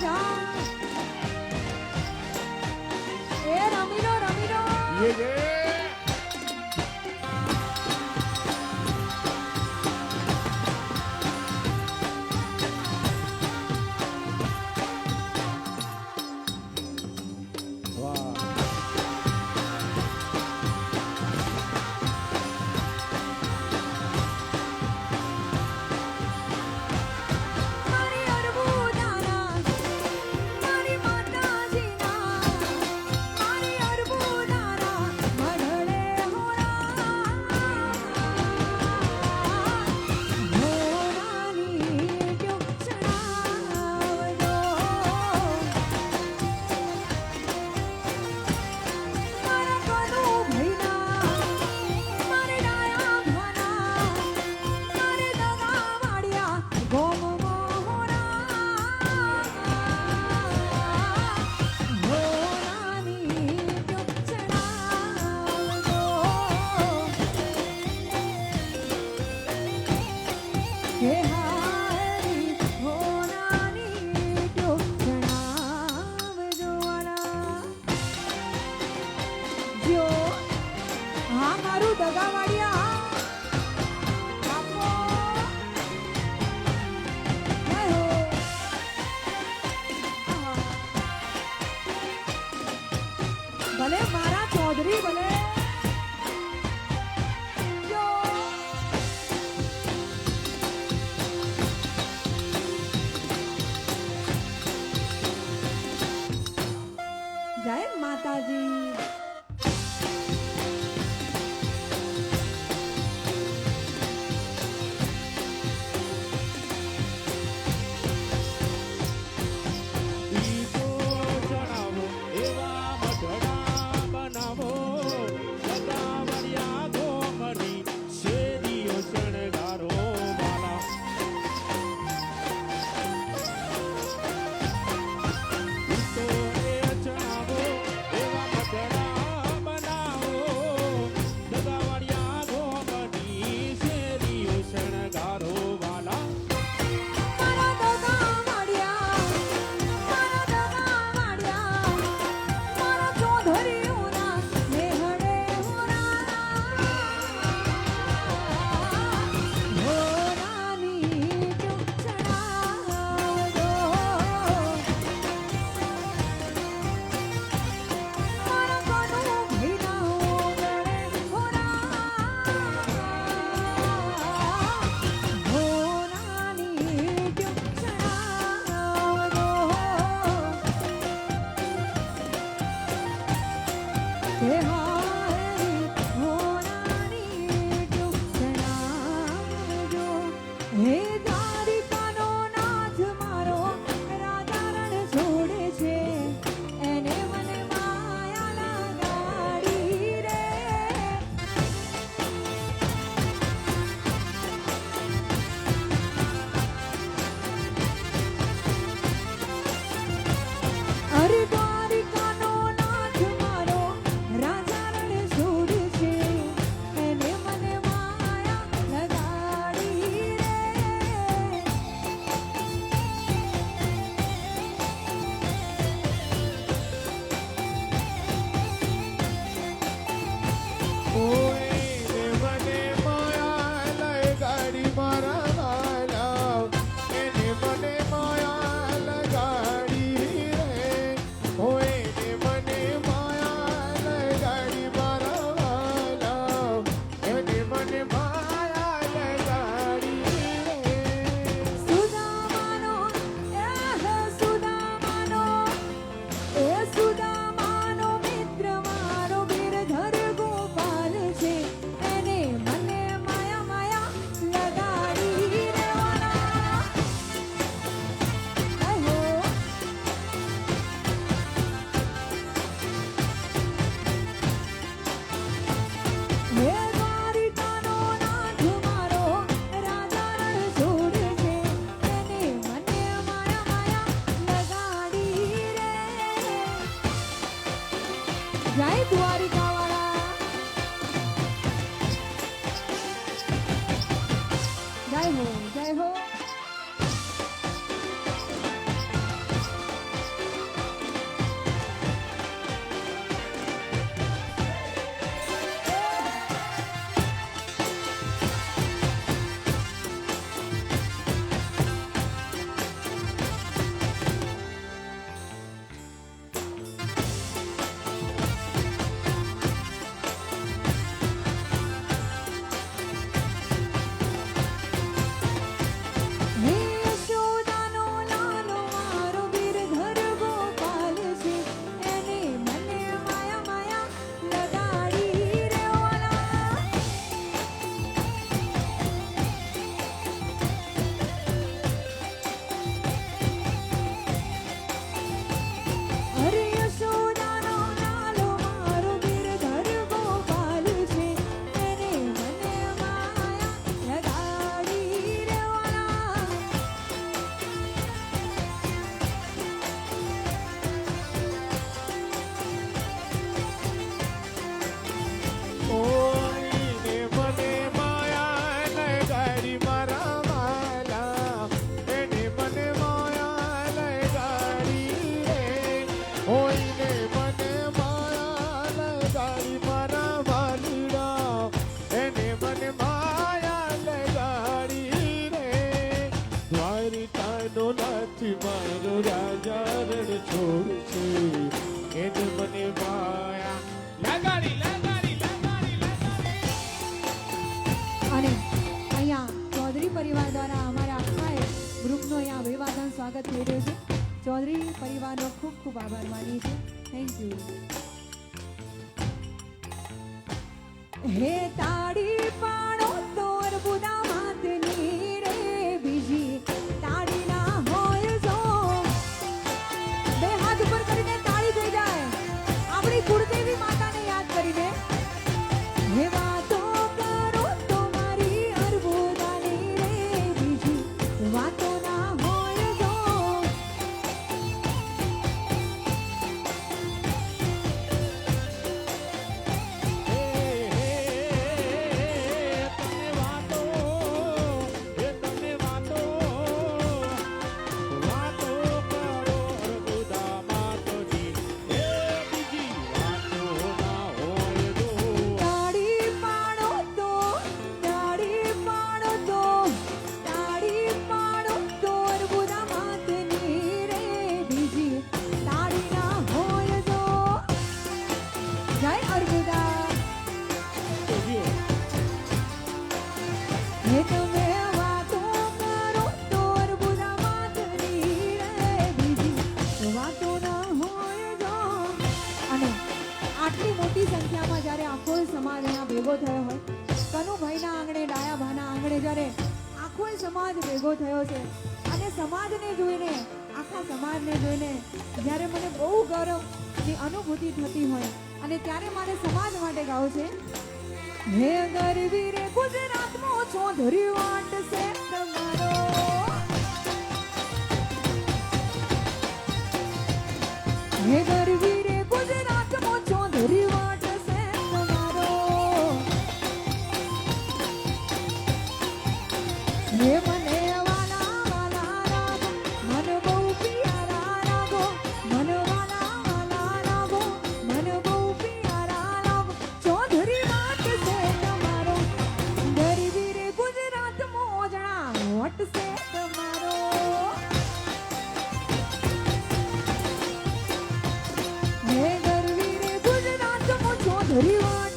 રાજા. એ યે યે. મારો રાજા રણ છોડશે એને મને માયા. લગાડી લગાડી લગાડી લગાડી. અને અહીંયા ચૌધરી પરિવાર દ્વારા અમારા આખાએ ગ્રુપનો અહીંયા અભિવાદન સ્વાગત થઈ રહ્યું છે. ચૌધરી પરિવારનો ખૂબ ખૂબ આભાર માની છે થેન્ક યુ હે તાળી પાડો want to say রিওয়াজ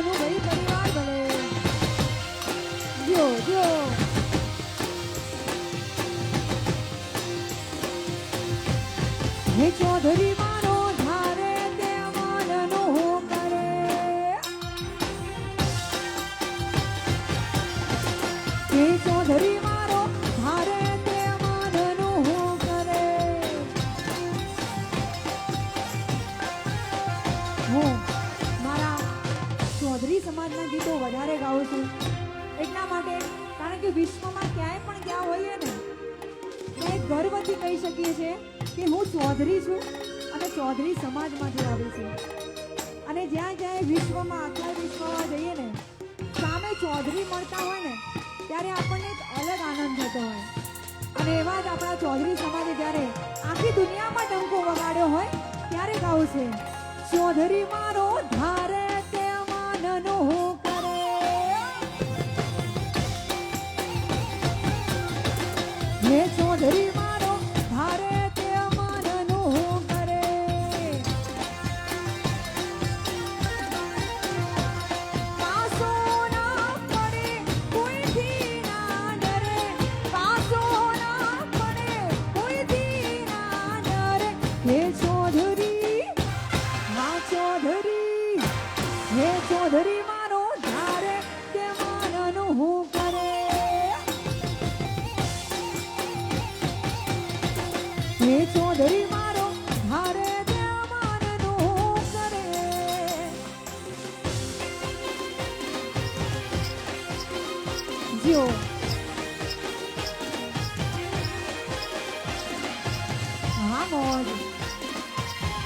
સનુ ભાઈ પરિવાર ભલે જો જો. હે ચૌધરી કહી શકીએ છીએ કે હું ચૌધરી છું અને ચૌધરી સમાજમાંથી આવી છું. અને જ્યાં જ્યાં વિશ્વમાં, આખા વિશ્વમાં જઈએ ને, સામે ચૌધરી મળતા હોય ને, ત્યારે આપણને એક અલગ આનંદ થતો હોય. અને એવા જ આપણા ચૌધરી સમાજે જ્યારે આખી દુનિયામાં ટંકો વગાડ્યો હોય, ત્યારે ગાવું છે, ચૌધરી મારો ધારે તે માનનો હું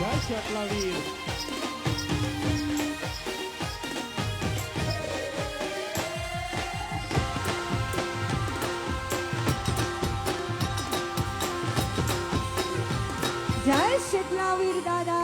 જય શ્રી જય શેખલાવીર દાદા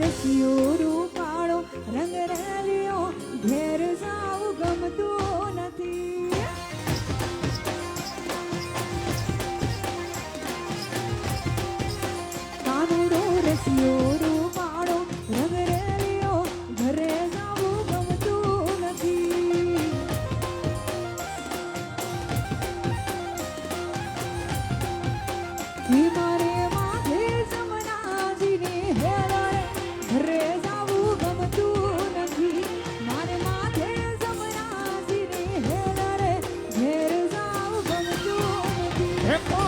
રસિયો રૂપાળો રંગ રાલ્યો ઘેર Good.